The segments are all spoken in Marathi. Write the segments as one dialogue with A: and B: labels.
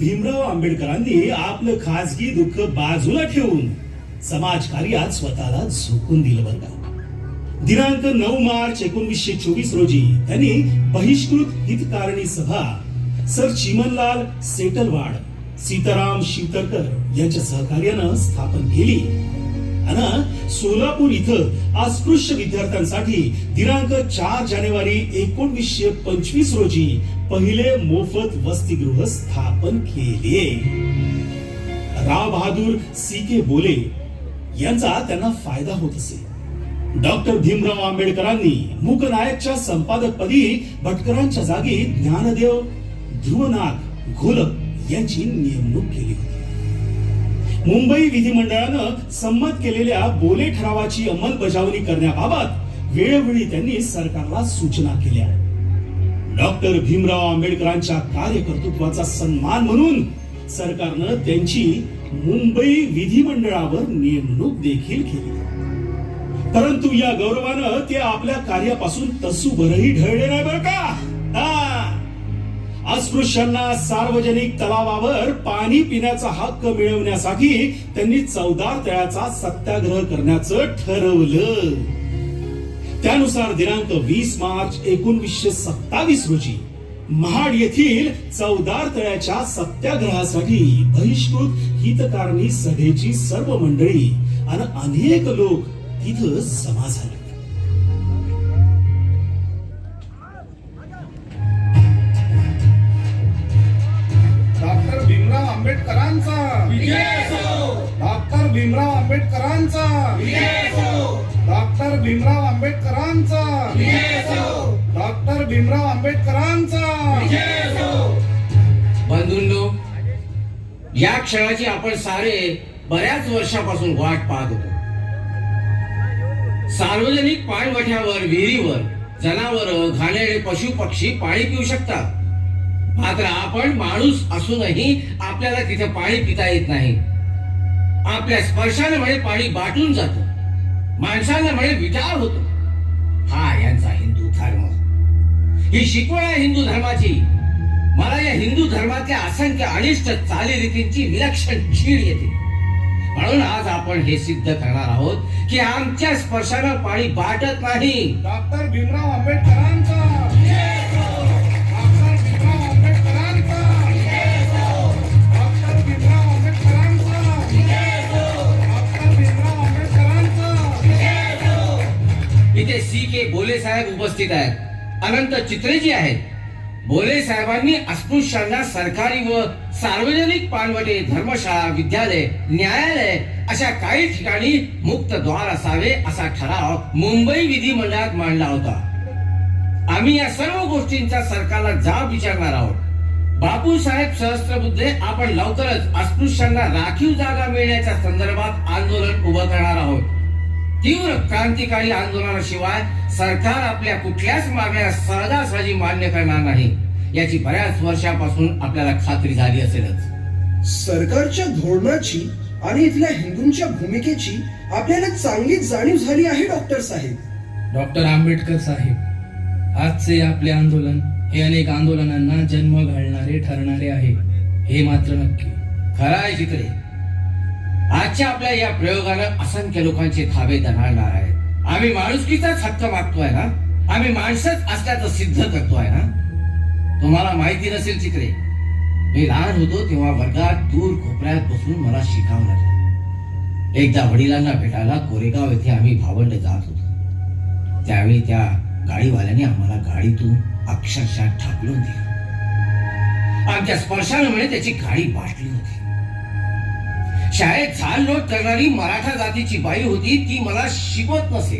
A: भीमराव आंबेडकरांनी आपलं खासगी दुःख बाजूला ठेवून समाज कार्यात स्वतःला झोकून दिलं बरं का? दिनांक नऊ मार्च एकोणीसशे चोवीस रोजी त्यांनी बहिष्कृत हितकारणी सभा सर चिमनलाल सेटलवाड सीताराम शिवतरकर यांच्या सहकार्यानं स्थापन केली. आणि सोलापूर इथं अस्पृश्य विद्यार्थ्यांसाठी दिनांक चार जानेवारी एकोणवीसशे पंचवीस रोजी पहिले मोफत वसतिगृह स्थापन केले. राव बहादूर सी के बोले यांचा त्यांना फायदा होत असे. डॉक्टर भीमराव आंबेडकरांनी मूकनायकच्या संपादकपदी भटकरांच्या जागी ज्ञानदेव ध्रुवनाथ घोलक यांची नेमणूक केली होती. मुंबई विधिमंडळानं संमत केलेल्या बोले ठरावाची अंमलबजावणी करण्याबाबत वेळोवेळी त्यांनी सरकारला सूचना केल्या. डॉक्टर भीमराव आंबेडकरांच्या कार्यकर्तृत्वाचा सन्मान म्हणून सरकारनं त्यांची मुंबई विधिमंडळावर नेमणूक देखील केली. परंतु या गौरवानं ते आपल्या कार्यापासून तसूभरही ढळले नाही बरं का? अस्पृश्यांना सार्वजनिक तलावावर पाणी पिण्याचा हक्क मिळवण्यासाठी त्यांनी चौदा तळ्याचा सत्याग्रह करण्याचं ठरवलं. त्यानुसार दिनांक वीस मार्च एकोणवीसशे सत्तावीस रोजी महाड येथील चौदार तळ्याच्या सत्याग्रहासाठी बहिष्कृत हितकारणी सभेची सर्व मंडळी आणि अनेक लोक तिथं जमा झाले.
B: भीमराव आंबेडकरांचा. डॉक्टर भीमराव आंबेडकरांचा. डॉक्टर भीमराव आंबेडकरांचा.
C: बंधूंनो या क्षणाची आपण सारे बऱ्याच वर्षापासून वाट पाहत होतो. सार्वजनिक पाणवठ्यावर विहिरीवर जनावर घाणेरडे पशु पक्षी पाणी पिऊ शकतात. मात्र आपण माणूस असूनही आपल्याला तिथे पाणी पिता येत नाही. आपल्या स्पर्शाने म्हणे पाणी बाटून जात. माणसाला म्हणे होतो. हा यांचा हिंदू धर्म. ही शिकवण आहे हिंदू धर्माची मला या हिंदू धर्मातल्या असंख्य अनिष्ट चालीरीतींची विलक्षण चीड येते. म्हणून आज आपण हे सिद्ध करणार आहोत की आमच्या स्पर्शानं पाणी बाटत नाही.
B: डॉक्टर भीमराव आंबेडकरांचा! आंबेडकरांचा
C: सी के बोले साहेब उपस्थित आहेत. अनंत चित्रेजी आहेत. बोले साहेबांनी अस्पृश्यांना सरकारी व सार्वजनिक पानवटे धर्मशाळा विद्यालय न्यायालय अशा काही ठिकाणी मुक्त द्वार असावे असा ठराव मुंबई विधिमंडळात मांडला होता. आम्ही या सर्व गोष्टींचा सरकारला जाब विचारणार आहोत. बापूसाहेब सहस्त्रबुद्धे आपण लवकरच अस्पृश्यांना राखीव जागा मिळण्याच्या संदर्भात आंदोलन उभं करणार आहोत. तीव्र क्रांतिकारी आंदोलनाशिवाय सरकार आपल्या कुठल्याच मागण्या सहजासहजी मान्य करणार नाही. याची बऱ्याच वर्षापासून आपल्याला खात्री झाली असेलच.
D: सरकारच्या धोरणाची आणि इथल्या हिंदूंच्या भूमिकेची आपल्याला चांगली जाणीव झाली आहे डॉक्टर साहेब.
E: डॉक्टर आंबेडकर साहेब आजचे आपले आंदोलन हे अनेक आंदोलनांना जन्म घालणारे ठरणारे आहे. हे मात्र नक्की.
C: खरं आहे चित्रे आजच्या आपल्या या प्रयोगानं असंख्य लोकांचे थाबे दणाळणार आहेत. आम्ही माणुसकीचाच हक्क मागतोय ना? आम्ही माणसंच असल्याचं सिद्ध करतोय ना? तुम्हाला माहिती नसेल चित्रे मी लहान होतो तेव्हा वर्गात दूर कोपऱ्यात बसून मला शिकावं लागलं. एकदा वडिलांना भेटायला कोरेगाव येथे आम्ही भावंड जात होतो. त्यावेळी त्या गाडीवाल्याने आम्हाला गाडीतून अक्षरशः ठाकलून दिलं. आमच्या स्पर्शानं म्हणे त्याची गाडी बाटली होती. शाळेत झाल करणारी मराठा जातीची बाई होती ती मला शिकवत नसे.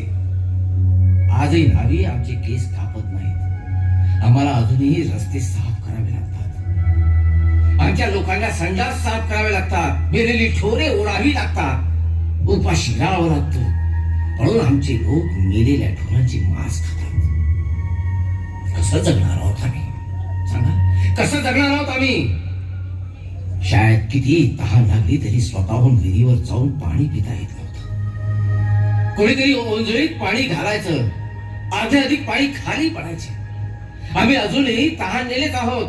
C: आजही न्हावी आमचे केस कापत नाहीत. आम्हाला अजूनही रस्ते साफ करावे लागतात. आमच्या लोकांना संडास साफ करावे लागतात. मेलेली ठोरे ओढावी लागतात. उपाशी राहावं लागतो. म्हणून आमचे लोक मेलेल्या ठोरांची मांस खातात. कसं जगणार आहोत आम्ही? सांगा. कसं जगणार आहोत आम्ही? शाळेत किती तहान लागली तरी स्वतःहून विहिरीवर जाऊन पाणी पिता येत नव्हतं. कोणीतरी ओंजळीत पाणी घालायचं. अर्धे अधिक पाणी खाली पडायचे. आम्ही अजूनही तहान नेलेच आहोत.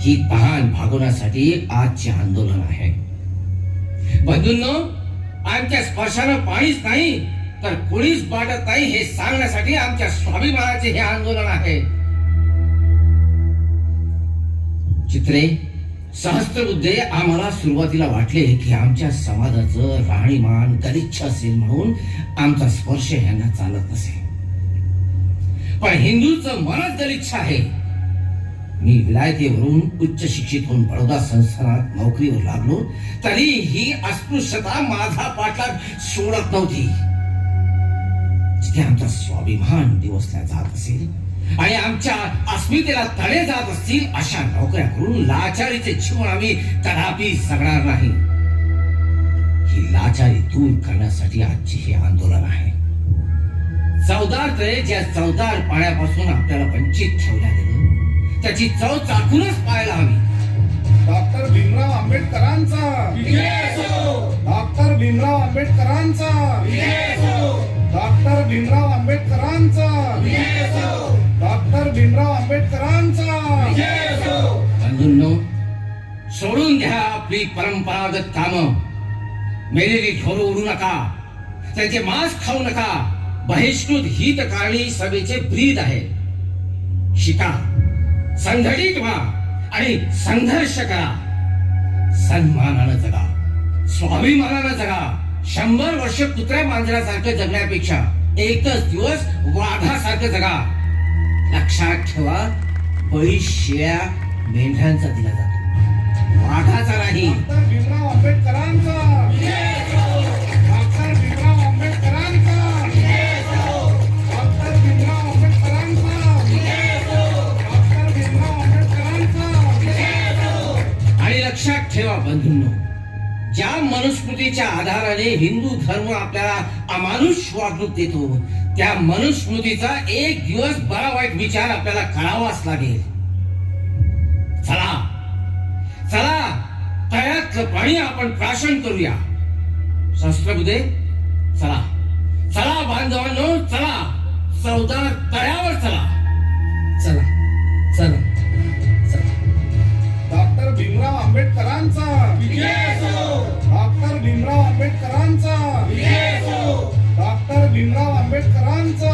C: ही तहान भागवण्यासाठी आजचे आंदोलन आहे. बंधूंनो आमच्या स्पर्शानं पाणीच नाही तर कोणीच वाटत नाही हे सांगण्यासाठी आमच्या स्वाभिमानाचे हे आंदोलन आहे. चित्रे सहस्त्रबुद्धे आम्हाला सुरुवातीला वाटले की आमच्या समाजाचं राहणीमान गलिच्छ असेल म्हणून आमचा स्पर्श यांना चालत नसे. पण हिंदूचं मनच गलिच्छ आहे. मी विलायतेवरून उच्च शिक्षित होऊन बडोदा संस्थानात नोकरीवर लागलो तरी ही अस्पृश्यता माझा पाठलाग सोडत नव्हती. जिथे आमचा स्वाभिमान दिवसला जात असेल आणि आमच्या अस्मितेला तडे जात असतील अशा नोकऱ्या करून लाचारीचे जीवन आम्ही कदापि जगणार नाही. ही लाचारी दूर करण्यासाठी आजचे हे आंदोलन आहे. चौदार तळे ज्या चौदार पाण्यापासून आपल्याला वंचित ठेवल्या गेलं त्याची चव चाकूनच पाहायला हवी.
B: डॉक्टर भीमराव आंबेडकरांचा. डॉक्टर भीमराव आंबेडकरांचा. डॉक्टर भीमराव आंबेडकरांचा. डॉक्टर भीमराव आंबेडकरांचा.
C: बंधूंनो सोडून घ्या आपली परंपरागत काम. मेलेली थोर उडू नका त्यांचे मांस खाऊ नका. बहिष्कृत हितकारणी सभेचे ब्रीद आहे. शिका संघटित व्हा आणि संघर्ष करा. सन्मानानं जगा स्वाभिमानानं जगा. शंभर वर्ष कुत्र्या मांजरासारखं जगण्यापेक्षा एकच दिवस वाघासारखं जगा. लक्षात ठेवा बळी शिळ्या मेंढ्यांचा दिला जातो. वाघाचा नाही
B: डॉक्टर भीमराव आंबेडकरांचा. डॉक्टर भीमराव आंबेडकरांचा. डॉक्टर भीमराव आंबेडकरांचा. डॉक्टर भीमराव आंबेडकरांचा.
C: आणि लक्षात ठेवा बंधूंनो ज्या मनुस्मृतीच्या आधाराने हिंदू धर्म आपल्याला अमानुष वागणूक देतो त्या मनुस्मृतीचा एक दिवस बरा वाईट विचार आपल्याला करावाच लागेल. चला. चला. तळ्यातलं पाणी आपण प्राशन करूया. शस्त्रबुदे चला. चला बांधवांनो चला. चौदा तळ्यावर चला.
E: चला. चला. चला.
B: डॉक्टर भीमराव आंबेडकरांचा. डॉक्टर भीमराव आंबेडकरांचा. डॉक्टर भीमराव आंबेडकरांचा.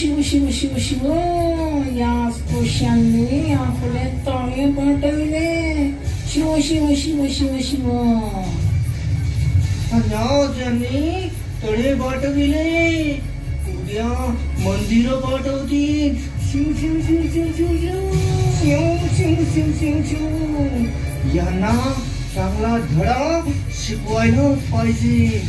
F: शिव शिव शिव शिव शिव या स्पृश्यांनी आपले तळे पाठविले शिव शिव शिव शिव शिव
D: ज्यांनी तळे पाठविले उद्या मंदिर पाठवतील
F: शिव शिव शिव शिव शिव शिव शिव शिव शिव शिव शिव
D: यांना चांगला धडा शिकवायला पाहिजे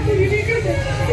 F: Hadi yürü yürü.